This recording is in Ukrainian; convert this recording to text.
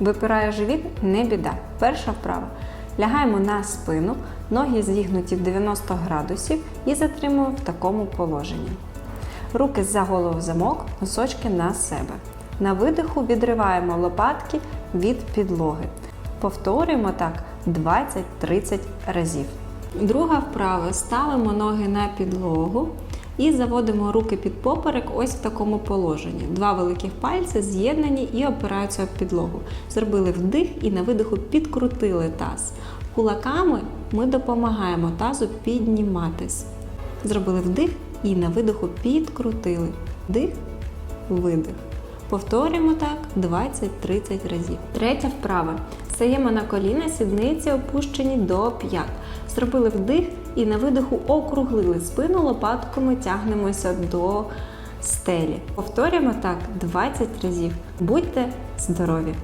Випирає живіт не біда. Перша вправа. Лягаємо на спину, ноги зігнуті в 90 градусів і затримуємо в такому положенні. Руки за голову в замок, носочки на себе. На видиху відриваємо лопатки від підлоги. Повторюємо так 20-30 разів. Друга вправа. Ставимо ноги на підлогу і заводимо руки під поперек ось в такому положенні. Два великих пальці з'єднані і опираються об підлогу. Зробили вдих і на видиху підкрутили таз. Кулаками ми допомагаємо тазу підніматись. Зробили вдих і на видиху підкрутили. Вдих, видих. Повторюємо так 20-30 разів. Третя вправа. Стаємо на коліна, сідниці опущені до п'ят. Зробили вдих і на видиху округлили спину, лопатками тягнемося до стелі. Повторюємо так 20 разів. Будьте здорові!